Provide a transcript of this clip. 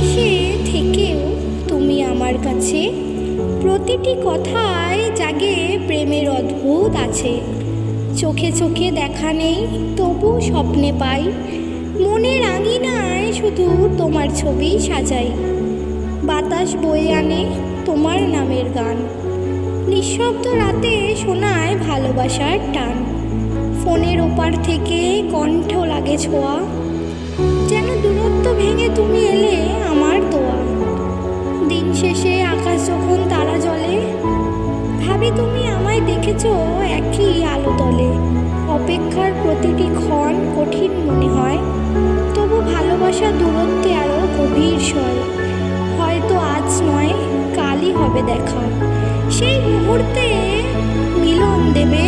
দেশে থেকেও তুমি আমার কাছে প্রতিটি কথায় জাগে, প্রেমের অদ্ভুত আছে। চোখে চোখে দেখা নেই, তবু স্বপ্নে পাই। মনের আঙিনায় শুধু তোমার ছবি সাজাই। বাতাস বয়ে আনে তোমার নামের গান। নিঃশব্দ রাতে শোনায় ভালোবাসার টান। ফোনের ওপার থেকে কণ্ঠ লাগে ছোঁয়া। যেন দূরত্ব ভেঙে তুমি এলে আমার দোয়া দিন শেষে আকাশ যখন তারা জ্বলে, ভাবি তুমি আমায় দেখেছ একই আলো তলে। অপেক্ষার প্রতিটি ক্ষণ কঠিন মনে হয়, তবু ভালোবাসা দূরত্বে আরও গভীর সয়। হয়তো আজ নয়, কালই হবে দেখা। সেই মুহূর্তে মিলন দেবে